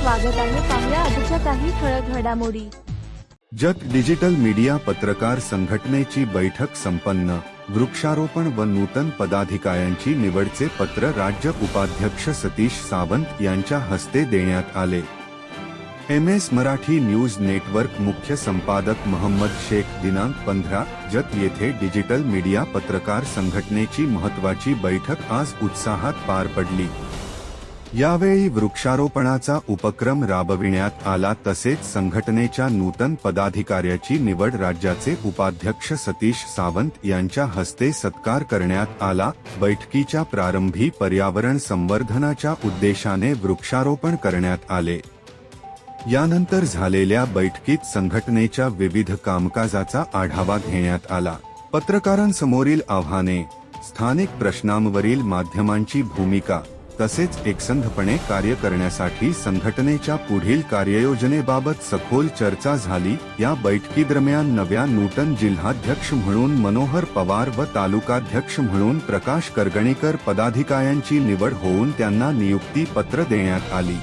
स्वागत आहे पाहुया आजच्या काही ठळक घडामोडी. जत डिजिटल मीडिया पत्रकार संघटनेची बैठक संपन्न. वृक्षारोपण व नूतन पदाधिकाऱ्यांची निवडचे पत्र राज्य उपाध्यक्ष सतीश सावंत यांच्या हस्ते देण्यात आले. M S Marathi news network मुख्य संपादक मोहम्मद शेख दिनांक पंधरा जत येथे डिजिटल मीडिया पत्रकार संघटनेची महत्वाची बैठक आज उत्साहात पार पडली. यावेळी वृक्षारोपणाचा उपक्रम राबविण्यात आला तसेच संघटनेच्या नूतन पदाधिकाऱ्याची निवड राज्याचे उपाध्यक्ष सतीश सावंत यांच्या हस्ते सत्कार करण्यात आला. बैठकीच्या प्रारंभी पर्यावरण संवर्धनाच्या उद्देशाने वृक्षारोपण करण्यात आले. यानंतर झालेल्या बैठकीत संघटनेच्या विविध कामकाजाचा आढावा घेण्यात आला. पत्रकारांसमोरील आव्हाने स्थानिक प्रश्नांवरील माध्यमांची भूमिका तसेच एकसंधपणे कार्य करण्यासाठी संघटनेच्या पुढील कार्ययोजनेबाबत सखोल चर्चा झाली. या बैठकीदरम्यान नव्या नूतन जिल्हाध्यक्ष म्हणून मनोहर पवार व तालुकाध्यक्ष म्हणून प्रकाश करगणीकर पदाधिकाऱ्यांची निवड होऊन त्यांना नियुक्ती पत्र देण्यात आली.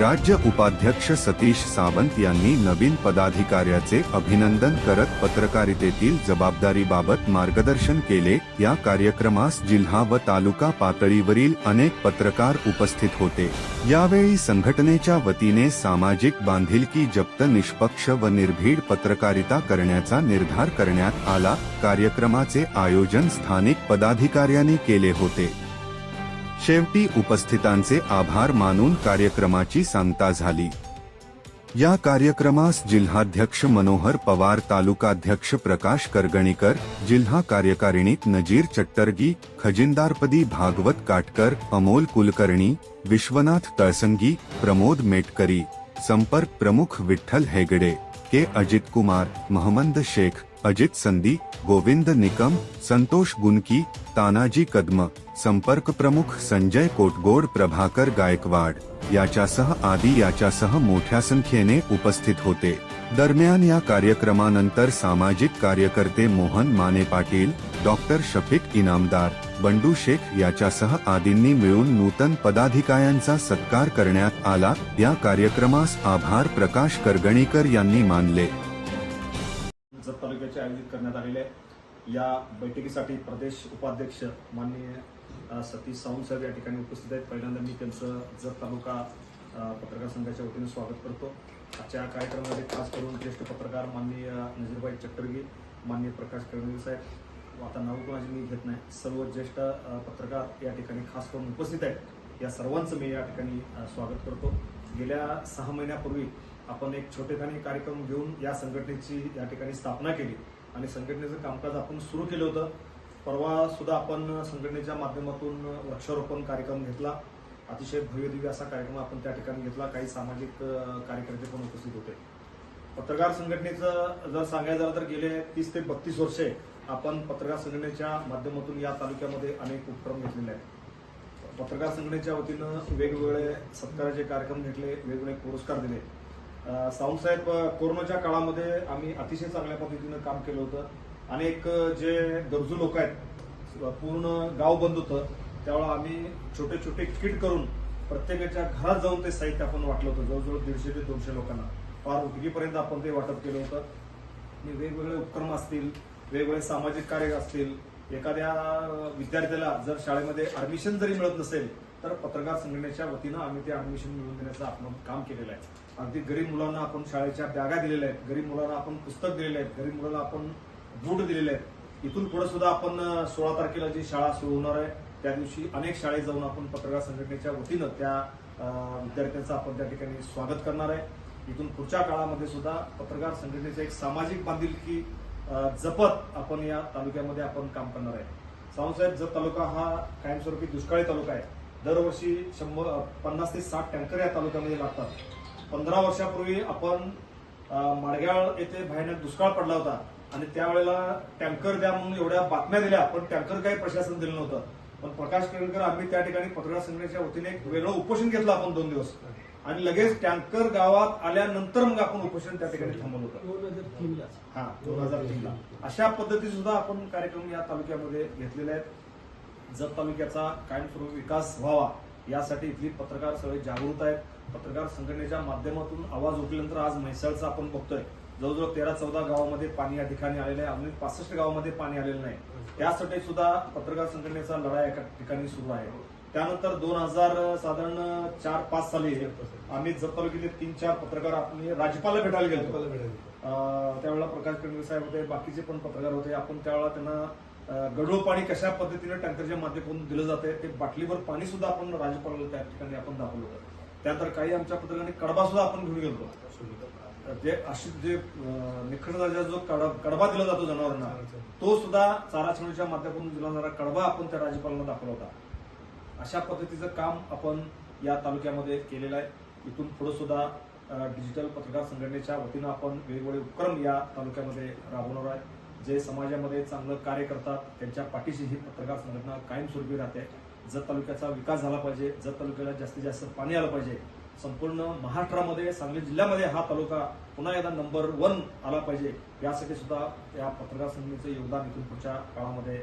राज्य उपाध्यक्ष सतीश सावंत यांनी नवीन पदाधिकाऱ्याचे अभिनंदन करत पत्रकारितेतील जबाबदारीबाबत मार्गदर्शन केले. या कार्यक्रमास जिल्हा व तालुका पातळीवरील अनेक पत्रकार उपस्थित होते. यावेळी संघटनेच्या वतीने सामाजिक बांधिलकी जप्त निष्पक्ष व निर्भीड पत्रकारिता करण्याचा निर्धार करण्यात आला. कार्यक्रमाचे आयोजन स्थानिक पदाधिकाऱ्यांनी केले होते. शेवटी उपस्थितांचे आभार मानून कार्यक्रमाची सांगता झाली. या कार्यक्रमास जिल्हाध्यक्ष मनोहर पवार तालुकाध्यक्ष प्रकाश करगणीकर जिल्हा कार्यकारिणीत नजीर चट्टरगी खजिनदारपदी भागवत काटकर अमोल कुलकर्णी विश्वनाथ तळसंगी प्रमोद मेटकरी संपर्क प्रमुख विठ्ठल हेगडे के. अजित कुमार महमंद शेख अजित संदी गोविंद निकम संतोष गुनकी तानाजी कदम संपर्क प्रमुख संजय कोटगोड प्रभाकर गायकवाड याच्यासह आदी याच्यासह मोठ्या संख्येने उपस्थित होते. दरम्यान या कार्यक्रमानंतर सामाजिक कार्यकर्ते मोहन माने पाटील डॉक्टर शफीक इनामदार बंडू शेख याच्यासह आदींनी मिळून नूतन पदाधिकाऱ्यांचा सत्कार करण्यात आला. या कार्यक्रमास आभार प्रकाश करगणीकर यांनी मानले. आयोजित करण्यात आलेले आहे या बैठकीसाठी प्रदेश उपाध्यक्ष माननीय सतीश सावंत साहेब या ठिकाणी उपस्थित आहेत. पहिल्यांदा मी त्यांचं जत तालुका पत्रकार संघाच्या वतीने स्वागत करतो. आजच्या कार्यक्रमामध्ये खास करून ज्येष्ठ पत्रकार माननीय नजीरबाई चट्टरगी माननीय प्रकाश करंदील साहेब. आता नाव कोणाची मी घेत नाही. सर्व ज्येष्ठ पत्रकार या ठिकाणी खास करून उपस्थित आहेत. या सर्वांचं मी या ठिकाणी स्वागत करतो. गेल्या सहा महिन्यापूर्वी आपण एक छोटेखानी कार्यक्रम घेऊन या संघटनेची या ठिकाणी स्थापना केली. आणि संघटनेचं कामकाज आपण सुरू केलं होतं. परवा सुद्धा आपण संघटनेच्या माध्यमातून वृक्षारोपण कार्यक्रम घेतला. अतिशय भव्यदिव्य असा कार्यक्रम आपण त्या ठिकाणी घेतला. काही सामाजिक कार्यकर्ते पण उपस्थित होते. पत्रकार संघटनेचं जर सांगायचं झालं तर गेले तीस ते बत्तीस वर्षे आपण पत्रकार संघटनेच्या माध्यमातून या तालुक्यामध्ये अनेक उपक्रम घेतलेले आहेत. पत्रकार संघटनेच्या वतीनं वेगवेगळे सत्काराचे कार्यक्रम घेतले वेगवेगळे पुरस्कार दिले. अ, कोरोनाच्या काळामध्ये आम्ही अतिशय चांगल्या पद्धतीनं काम केलं होतं. अनेक जे गरजू लोक आहेत पूर्ण गाव बंद होतं. त्यावेळेला आम्ही छोटे छोटे किट करून प्रत्येकाच्या घरात जाऊन ते साहित्य आपण वाटलं होतं. जवळजवळ दीडशे ते दोनशे लोकांना. फार उदगीपर्यंत आपण ते वाटप केलं होतं. आणि वेगवेगळे उपक्रम असतील वेगवेगळे सामाजिक कार्य असतील एखाद्या विद्यार्थ्याला जर शाळेमध्ये ऍडमिशन जरी मिळत नसेल तर पत्रकार संघटनेच्या वतीनं आम्ही ते ऍडमिशन मिळवून देण्याचं आपण काम केलेलं आहे. अगदी गरीब मुलांना आपण शाळेच्या बॅगा दिलेल्या आहेत गरीब मुलांना आपण पुस्तक दिलेले आहेत गरीब मुलांना आपण बूट दिलेले आहेत. इथून पुढे सुद्धा आपण सोळा तारखेला जी शाळा सुरू होणार आहे त्या दिवशी अनेक शाळेत जाऊन आपण पत्रकार संघटनेच्या वतीनं त्या विद्यार्थ्यांचं आपण त्या ठिकाणी स्वागत करणार आहे. इथून पुढच्या काळामध्ये सुद्धा पत्रकार संघटनेचं एक सामाजिक बांधिलकी जपत आपण या तालुक्यामध्ये आपण काम करणार आहे. सावंतसाहेब जत तालुका हा कायमस्वरूपी दुष्काळी तालुका आहे. दरवर्षी शंभर पन्नास ते साठ टँकर या तालुक्यामध्ये लागतात. पंधरा वर्षापूर्वी आपण माडग्याळ माडगाळ येथे भयानक दुष्काळ पडला होता आणि त्यावेळेला टँकर द्या म्हणून एवढ्या बातम्या दिल्या पण टँकर काही प्रशासन दिलं नव्हतं. पण प्रकाश केळकर आम्ही त्या ठिकाणी पत्रकार संघटनेच्या वतीने एक वेगळं उपोषण घेतलं आपण दोन दिवस. आणि लगेच टँकर गावात आल्यानंतर मग आपण उपोषण त्या ठिकाणी थांबवलं होतं. हा दोन हजार तीनला. अशा पद्धतीने सुद्धा आपण कार्यक्रम या तालुक्यामध्ये घेतलेले आहेत. जत तालुक्याचा कायमस्वरूपी विकास व्हावा यासाठी इथली पत्रकार सगळे जागृत आहेत. पत्रकार संघटनेच्या माध्यमातून आवाज उठल्यानंतर आज म्हैसाळचा आपण बघतोय. जवळजवळ तेरा चौदा गावामध्ये पाणी या ठिकाणी आलेलं आहे. अजून पासष्ट गावामध्ये पाणी आलेलं नाही. त्यासाठी सुद्धा पत्रकार संघटनेचा लढा एका ठिकाणी सुरू आहे. त्यानंतर दोन हजार साधारण चार पाच साली आम्ही जत तालुक्यातले तीन चार पत्रकार आपण राज्यपाला भेटायला गेलो. त्यावेळेला प्रकाश कणवे साहेब होते बाकीचे पण पत्रकार होते. आपण त्यावेळेला त्यांना गढूळ पाणी कशा पद्धतीने टँकरच्या माध्यमातून दिलं जाते ते बाटलीवर पाणी सुद्धा आपण राज्यपालाला त्या ठिकाणी आपण दाखवलं होतं. त्यानंतर काही आमच्या पत्रकारांनी कडबा सुद्धा आपण घेऊन गेलो जे अशी जे निखळ दर्जाचा जो कड- कडबा दिला जातो जनावरांना तो सुद्धा चारा छावणीच्या माध्यमातून दिला जाणारा कडबा आपण त्या राज्यपालांना दाखवला होता. अशा पद्धतीचं काम आपण या तालुक्यामध्ये केलेलं आहे. इथून पुढे सुद्धा डिजिटल पत्रकार संघटनेच्या वतीनं आपण वेगवेगळे उपक्रम या तालुक्यामध्ये राबवणार आहे. जे समाजामध्ये चांगलं कार्य करतात त्यांच्या पाठीशी ही पत्रकार संघटना कायमस्वरूपी राहते. जत तालुक्याचा विकास झाला पाहिजे जत तालुक्याला जास्तीत जास्त पाणी आलं पाहिजे. संपूर्ण महाराष्ट्रामध्ये सांगली जिल्ह्यामध्ये हा तालुका पुन्हा एकदा नंबर वन आला पाहिजे. यासाठी सुद्धा या पत्रकार संघटनेचं योगदान इथून पुढच्या काळामध्ये